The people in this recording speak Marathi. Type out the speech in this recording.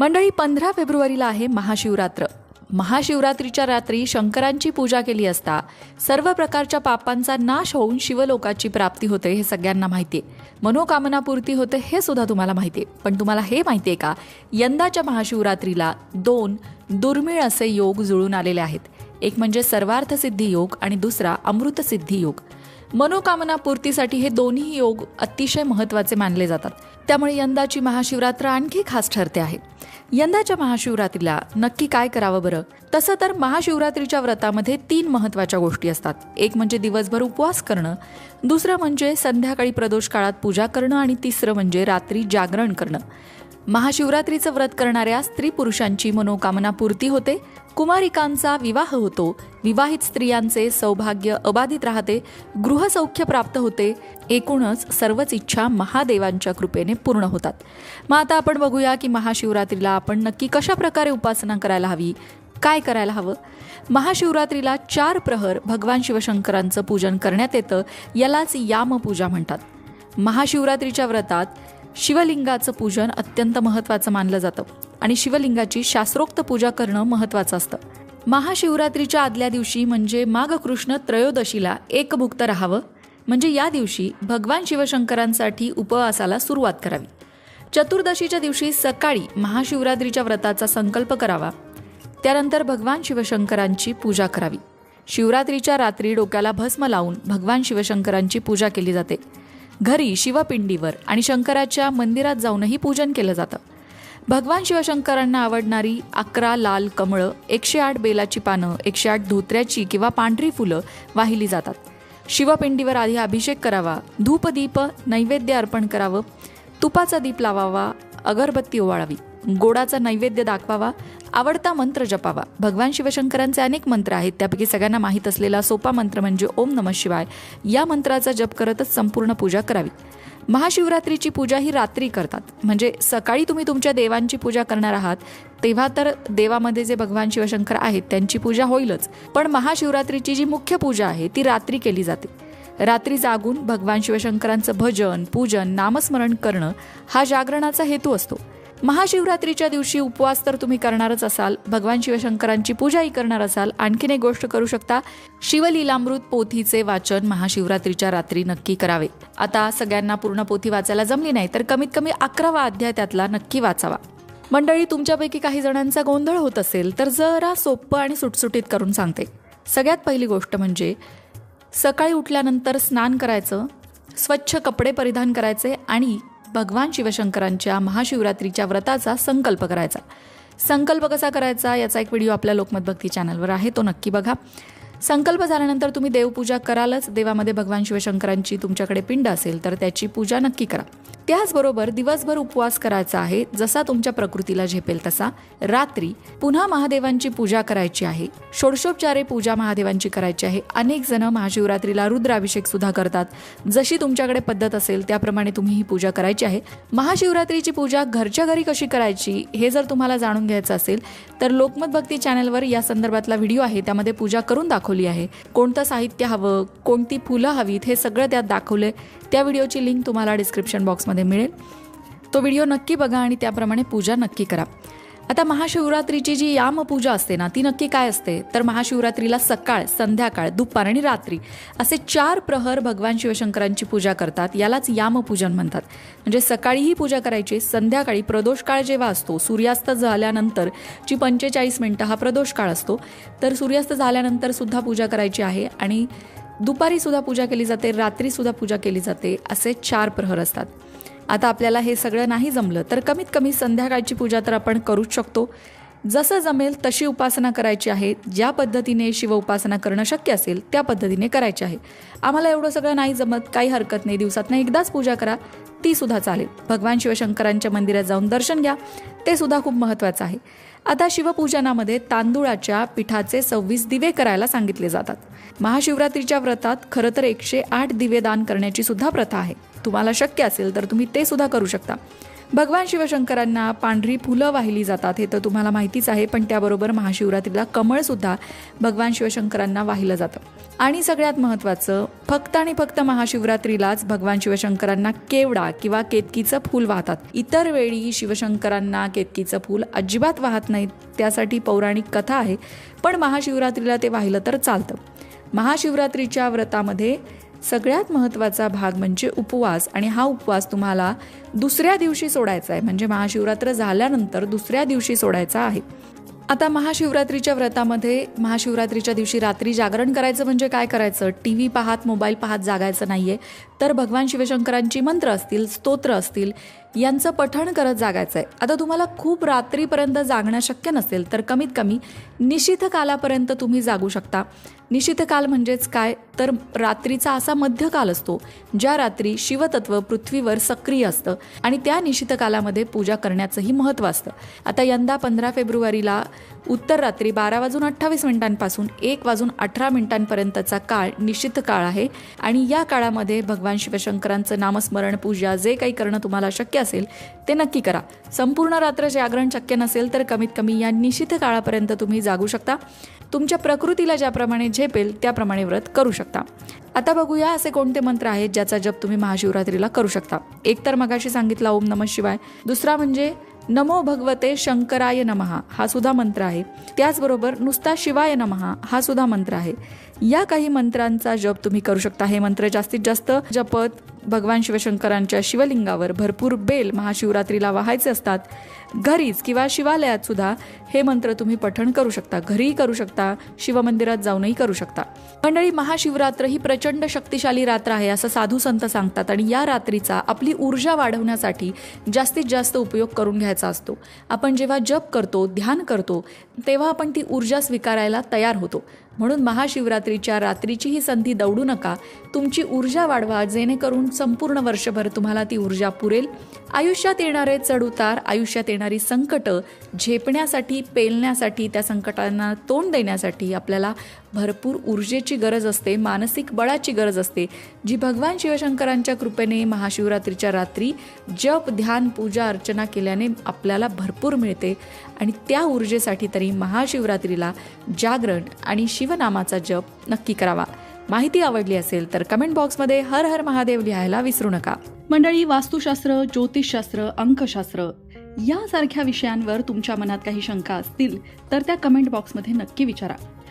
मंडळी पंधरा फेब्रुवारीला आहे महाशिवरात्र. महाशिवरात्रीच्या रात्री शंकरांची पूजा केली असता सर्व प्रकारच्या पापांचा नाश होऊन शिवलोकाची प्राप्ती होते हे सगळ्यांना माहिती आहे. मनोकामना पूर्ती होते हे सुद्धा तुम्हाला माहिती आहे. पण तुम्हाला हे माहिती आहे का? यंदाच्या महाशिवरात्रीला दोन दुर्मिळ असे योग जुळून आलेले आहेत. एक म्हणजे सर्वार्थसिद्धी योग आणि दुसरा अमृतसिद्धी योग. मनोकामना पूर्तीसाठी हे दोन्ही योग अतिशय महत्त्वाचे मानले जातात. त्यामुळे यंदाची महाशिवरात्र आणखी खास ठरते आहे. यंदाच्या महाशिवरात्रीला नक्की काय करावं बरं? तसं तर महाशिवरात्रीच्या व्रतामध्ये तीन महत्त्वाच्या गोष्टी असतात. एक म्हणजे दिवसभर उपवास करणं दुसरं म्हणजे संध्याकाळी प्रदोष काळात पूजा करणं आणि तिसरं म्हणजे रात्री जागरण करणं. महाशिवरात्रीचं व्रत करणाऱ्या स्त्री पुरुषांची मनोकामना पूर्ती होते कुमारिकांचा विवाह होतो. विवाहित स्त्रियांचे सौभाग्य अबाधित राहते. गृहसौख्य प्राप्त होते. एकूणच सर्वच इच्छा महादेवांच्या कृपेने पूर्ण होतात. मग आता आपण बघूया की महाशिवरात्रीला आपण नक्की कशा प्रकारे उपासना करायला हवी? काय करायला हवं? महाशिवरात्रीला चार प्रहर भगवान शिवशंकरांचं पूजन करण्यात येतं. यालाच यामपूजा म्हणतात. महाशिवरात्रीच्या व्रतात शिवलिंगाचं पूजन अत्यंत महत्त्वाचं मानलं जातं. आणि शिवलिंगाची शास्त्रोक्त पूजा करणं महत्त्वाचं असतं. महाशिवरात्रीच्या आदल्या दिवशी म्हणजे माघ कृष्ण त्रयोदशीला एकभुक्त राहावं. म्हणजे या दिवशी भगवान शिवशंकरांसाठी उपवासाला सुरुवात करावी. चतुर्दशीच्या दिवशी सकाळी महाशिवरात्रीच्या व्रताचा संकल्प करावा. त्यानंतर भगवान शिवशंकरांची पूजा करावी. शिवरात्रीच्या रात्री डोक्याला भस्म लावून भगवान शिवशंकरांची पूजा केली जाते. घरी शिवपिंडीवर आणि शंकराच्या मंदिरात जाऊनही पूजन केलं जातं. भगवान शिवशंकरांना आवडणारी अकरा लाल कमळं एकशे आठ बेलाची पानं एकशे आठ धोत्र्याची किंवा पांढरी फुलं वाहिली जातात. शिवपिंडीवर आधी अभिषेक करावा धूपदीप नैवेद्य अर्पण करावं तुपाचा दीप लावावा अगरबत्ती ओवाळावी. गोडाचा नैवेद्य दाखवावा आवडता मंत्र जपावा. भगवान शिवशंकरांचे अनेक मंत्र आहेत त्यापैकी सगळ्यांना माहीत असलेला सोपा मंत्र म्हणजे ओम नम शिवाय. या मंत्राचा जप करतच संपूर्ण पूजा करावी. महाशिवरात्रीची पूजा ही रात्री करतात. म्हणजे सकाळी तुम्ही तुमच्या देवांची पूजा करणार आहात तेव्हा तर देवामध्ये जे भगवान शिवशंकर आहेत त्यांची पूजा होईलच. पण महाशिवरात्रीची जी मुख्य पूजा आहे ती रात्री केली जाते. रात्री जागून भगवान शिवशंकरांचं भजन पूजन नामस्मरण करणं हा जागरणाचा हेतू असतो. महाशिवरात्रीच्या दिवशी उपवास तर तुम्ही करणारच असाल. भगवान शिवशंकरांची पूजाही करणार असाल. आणखीन एक गोष्ट करू शकता. शिवलीलामृत पोथीचे वाचन महाशिवरात्रीच्या रात्री नक्की करावे. आता सगळ्यांना पूर्ण पोथी वाचायला जमली नाही तर कमीत कमी अकरावा अध्याय त्यातला नक्की वाचावा. मंडळी तुमच्यापैकी काही जणांचा गोंधळ होत असेल तर जरा सोपं आणि सुटसुटीत करून सांगते. सगळ्यात पहिली गोष्ट म्हणजे सकाळी उठल्यानंतर स्नान करायचं स्वच्छ कपडे परिधान करायचे आणि भगवान शिवशंकरांच्या महाशिवरात्रीच्या व्रताचा संकल्प करायचा. संकल्प कसा करायचा? याचा एक व्हिडिओ आपल्या लोकमत भक्ती चॅनलवर आहे तो नक्की बघा. संकल्प झाल्यानंतर तुम्ही देवपूजा करालच. देवामध्ये भगवान शिवशंकरांची तुमच्याकडे पिंड असेल तर त्याची पूजा नक्की करा. त्याचबरोबर दिवसभर उपवास करायचा आहे जसा तुमच्या प्रकृतीला झेपेल तसा. रात्री पुन्हा महादेवांची पूजा करायची आहे. षोडशोपचारे पूजा महादेवांची करायची आहे. अनेक जण महाशिवरात्रीला रुद्राभिषेक सुद्धा करतात. जशी तुमच्याकडे पद्धत असेल त्याप्रमाणे तुम्ही ही पूजा करायची आहे. महाशिवरात्रीची पूजा घरच्या घरी कशी करायची हे जर तुम्हाला जाणून घ्यायचं असेल तर लोकमत भक्ती चॅनलवर या संदर्भातला व्हिडिओ आहे. त्यामध्ये पूजा करून दाखवली आहे. कोणतं साहित्य हवं कोणती फुलं हवीत हे सगळं त्यात दाखवलंय. त्या व्हिडिओची लिंक तुम्हाला डिस्क्रिप्शन बॉक्समध्ये मिळेल. तो व्हिडिओ नक्की बघा आणि त्याप्रमाणे पूजा नक्की करा. आता महाशिवरात्रीची जी यामपूजा असते ना ती नक्की काय असते? तर महाशिवरात्रीला सकाळ संध्याकाळ दुपार आणि रात्री असे चार प्रहर भगवान शिवशंकरांची पूजा करतात. यालाच यामपूजन म्हणतात. म्हणजे सकाळीही पूजा करायची संध्याकाळी प्रदोष काळ जेव्हा असतो सूर्यास्त झाल्यानंतर जी पंचेचाळीस मिनटं हा प्रदोष काळ असतो तर सूर्यास्त झाल्यानंतर सुद्धा पूजा करायची आहे आणि दुपारी सुद्धा पूजा केली जाते रात्री सुद्धा पूजा केली जाते असे चार प्रहर असतात. आता आपल्याला हे सगळं नाही जमलं तर कमीत कमी संध्याकाळची पूजा तर आपण करूच शकतो. जसं जमेल तशी उपासना करायची आहे. ज्या पद्धतीने शिव उपासना करणं शक्य असेल त्या पद्धतीने करायची आहे. आम्हाला एवढं सगळं नाही जमत काही हरकत नाही. दिवसातनं एकदाच पूजा करा. ती सुद्धा चालेल. भगवान शिवशंकरांच्या मंदिरात जाऊन दर्शन घ्या. ते सुद्धा खूप महत्त्वाचं आहे. आता शिवपूजनामध्ये तांदूळाच्या पिठाचे सव्वीस दिवे करायला सांगितले जातात. महाशिवरात्रीच्या व्रतात खरं तर एकशे आठ दिवे दान करण्याची सुद्धा प्रथा आहे. तुम्हाला शक्य असेल तर तुम्ही ते सुद्धा करू शकता. भगवान शिवशंकरांना पांढरी फुलं वाहिली जातात हे तर तुम्हाला माहितीच आहे पण त्याबरोबर महाशिवरात्रीला कमळसुद्धा भगवान शिवशंकरांना वाहिलं जातं. आणि सगळ्यात महत्त्वाचं फक्त आणि फक्त महाशिवरात्रीलाच भगवान शिवशंकरांना केवडा किंवा केतकीचं फूल वाहतात. इतर वेळी शिवशंकरांना केतकीचं फूल अजिबात वाहत नाहीत त्यासाठी पौराणिक कथा आहे पण महाशिवरात्रीला ते वाहिलं तर चालतं. महाशिवरात्रीच्या व्रतामध्ये सगळ्यात महत्त्वाचा भाग म्हणजे उपवास. आणि हा उपवास तुम्हाला दुसऱ्या दिवशी सोडायचा आहे. म्हणजे महाशिवरात्र झाल्यानंतर दुसऱ्या दिवशी सोडायचा आहे. आता महाशिवरात्रीच्या व्रतामध्ये महाशिवरात्रीच्या दिवशी रात्री जागरण करायचं म्हणजे काय करायचं? टी व्ही पाहत मोबाईल पाहत जागायचं नाही आहे तर भगवान शिवशंकरांची मंत्र असतील स्तोत्र असतील. यांचं पठण करत जागायचं आहे आता तुम्हाला खूप रात्रीपर्यंत जागणं शक्य नसेल तर कमीत कमी निशिथ कालापर्यंत तुम्ही जागू शकता. निशित काल म्हणजेच काय? तर रात्रीचा असा मध्यकाल असतो ज्या रात्री शिवतत्व पृथ्वीवर सक्रिय असतं आणि त्या निशित कालामध्ये पूजा करण्याचंही महत्त्व असतं. आता यंदा पंधरा फेब्रुवारीला उत्तर रात्री बारा वाजून अठ्ठावीस मिनिटांपासून एक वाजून अठरा मिनिटांपर्यंतचा काळ निश्चित काळ आहे. आणि या काळामध्ये भगवान शिवशंकरांचं नामस्मरण पूजा जे काही करणं तुम्हाला शक्य असेल ते नक्की करा. संपूर्ण रात्र जागरण शक्य नसेल तर कमीत कमी या निश्चित काळापर्यंत तुम्ही जागू शकता. तुमच्या प्रकृतीला ज्याप्रमाणे झेपेल त्याप्रमाणे व्रत करू शकता. आता बघूया असे कोणते मंत्र आहेत ज्याचा जप तुम्ही महाशिवरात्रीला करू शकता. एक तर मगाशी सांगितला ओम नमः शिवाय. दुसरा म्हणजे नमो भगवते शंकराय नमहा हा सुद्धा मंत्र आहे. त्याचबरोबर नुसता शिवाय नमहा हा सुद्धा मंत्र आहे. या काही मंत्रांचा जप तुम्ही करू शकता. हे मंत्र जास्तीत जास्त जपत भगवान शिवशंकरांच्या शिवलिंगावर भरपूर बेल महाशिवरात्रीला वाहायचे असतात. घरीच किंवा शिवालयात सुद्धा हे मंत्र तुम्ही पठण करू शकता घरीही करू शकता शिवमंदिरात जाऊनही करू शकता. मंडळी महाशिवरात्र ही प्रचंड शक्तिशाली रात्र आहे असं साधू संत सांगतात आणि या रात्रीचा आपली ऊर्जा वाढवण्यासाठी जास्तीत जास्त उपयोग करून घ्यायचा असतो. आपण जेव्हा जप करतो ध्यान करतो तेव्हा आपण ती ऊर्जा स्वीकारायला तयार होतो. म्हणून महाशिवरात्रीच्या रात्रीची ही संधी दौडू नका. तुमची ऊर्जा वाढवा जेणेकरून संपूर्ण वर्षभर तुम्हाला ती ऊर्जा पुरेल. आयुष्यात येणारे चढउतार आयुष्यात येणारी संकटं झेपण्यासाठी पेलण्यासाठी त्या संकटांना तोंड देण्यासाठी आपल्याला भरपूर ऊर्जेची गरज असते मानसिक बळाची गरज असते. जी भगवान शिवशंकरांच्या कृपेने महाशिवरात्रीच्या रात्री जप ध्यान पूजा अर्चना केल्याने आपल्याला भरपूर मिळते आणि त्या ऊर्जेसाठी तरी महाशिवरात्रीला जागरण आणि शिवनामाचा जप नक्की करावा. माहिती आवडली असेल तर कमेंट बॉक्समध्ये हर हर महादेव लिहायला विसरू नका. मंडळी वास्तुशास्त्र ज्योतिषशास्त्र अंकशास्त्र यासारख्या विषयांवर तुमच्या मनात काही शंका असतील तर त्या कमेंट बॉक्समध्ये नक्की विचारा.